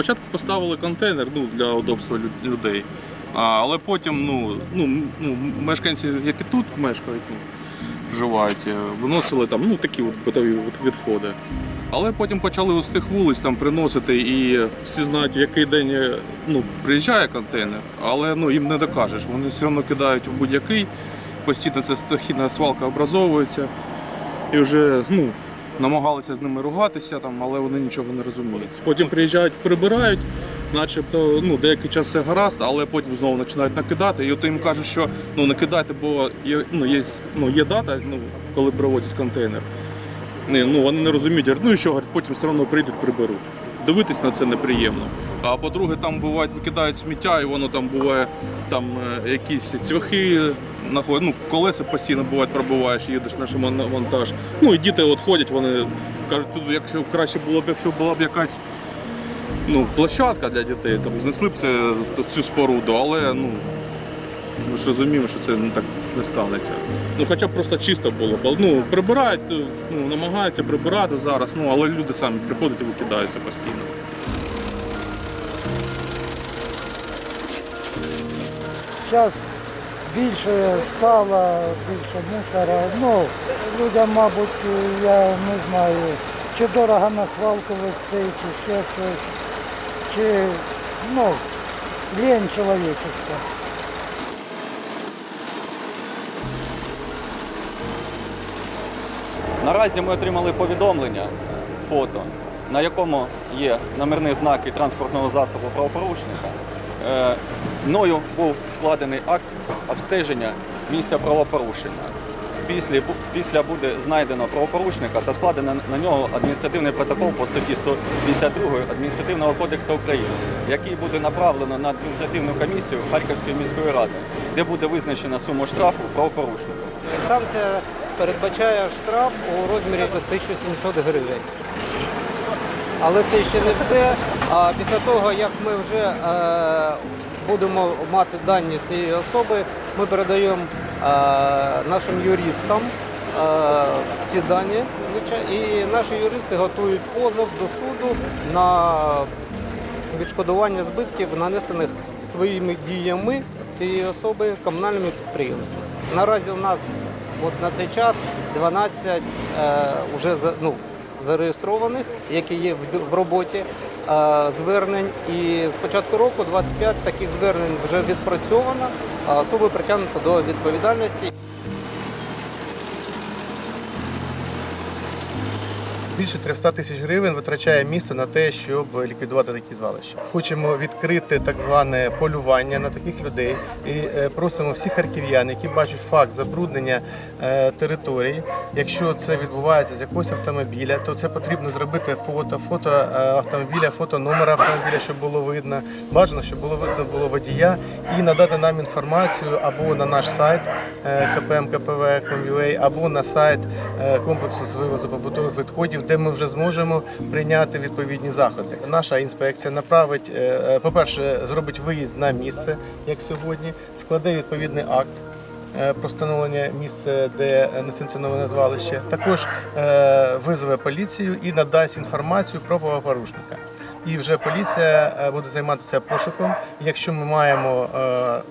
спочатку поставили контейнер ну, для удобства людей, а, але потім ну, ну, ну, мешканці, які тут мешкають, ну, проживають, е, виносили там ну, такі от битові відходи. Але потім почали з тих вулиць там приносити, і всі знають, в який день е, ну, приїжджає контейнер, але ну, їм не докажеш. Вони все одно кидають у будь-який, постійно ця стихійна свалка образовується. І вже ну, намагалися з ними ругатися, там, але вони нічого не розуміють. Потім приїжджають, прибирають, начебто ну, деякий час все гаразд, але потім знову починають накидати. І от їм кажуть, що ну, не кидайте, бо є, ну, є, ну, є дата, ну, коли привозять контейнер. Ні, ну, вони не розуміють, ну і що, говорять, потім все одно прийдуть, приберуть. Дивитись на це неприємно. А по-друге, там бувають, викидають сміття, і воно там буває там е, якісь цвяхи, ну, колеса постійно бувають, пробуваєш, їдеш на монтаж. Ну і діти от ходять, вони кажуть, тут якщо краще було б, якщо була б якась ну, площадка для дітей, там знесли б це, цю споруду, але ну, ми ж розуміємо, що це так не станеться. Ну, хоча б просто чисто було. Ну, прибирають, ну, намагаються прибирати зараз, ну, але люди самі приходять і викидаються постійно. Зараз більше стало, більше мусора. Ну, людям, мабуть, я не знаю, чи дорого на свалку вести, чи ще щось, чи ну, лень чоловіческа. Наразі ми отримали повідомлення з фото, на якому є номерні знаки транспортного засобу правопорушника. Е, Мною був складений акт обстеження місця правопорушення. Після, після буде знайдено правопорушника та складено на нього адміністративний протокол по статті 152 Адміністративного кодексу України, який буде направлено на адміністративну комісію Харківської міської ради, де буде визначена сума штрафу правопорушнику. Санкція передбачає штраф у розмірі до 1700 гривень. Але це ще не все. А після того, як ми вже е, будемо мати дані цієї особи, ми передаємо е, нашим юристам е, ці дані. І наші юристи готують позов до суду на відшкодування збитків, нанесених своїми діями цієї особи комунальними підприємствами. Наразі у нас от на цей час 12 е, вже ну, зареєстрованих, які є в, в роботі е, звернень. І з початку року 25 таких звернень вже відпрацьовано, а особи притягнуто до відповідальності. Більше 300 тисяч гривень витрачає місто на те, щоб ліквідувати такі звалища. Хочемо відкрити так зване полювання на таких людей і е, просимо всіх харків'ян, які бачать факт забруднення е, територій. Якщо це відбувається з якогось автомобіля, то це потрібно зробити фото, фото е, автомобіля, фото номера автомобіля, щоб було видно. Бажано, щоб було видно було водія і надати нам інформацію або на наш сайт kpmkpv.com.ua, або на сайт комплексу з вивозу побутових відходів, де ми вже зможемо прийняти відповідні заходи. Наша інспекція направить, е, е, по-перше, зробить виїзд на місце, як сьогодні, складе відповідний акт. е, Про встановлення місця, де несанкціоноване звалище, також визове поліцію і надасть інформацію про правопорушника. І вже поліція буде займатися пошуком. Якщо ми маємо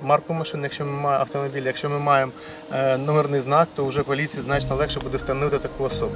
марку машини, якщо ми маємо автомобіль, якщо ми маємо номерний знак, то вже поліції значно легше буде встановити таку особу.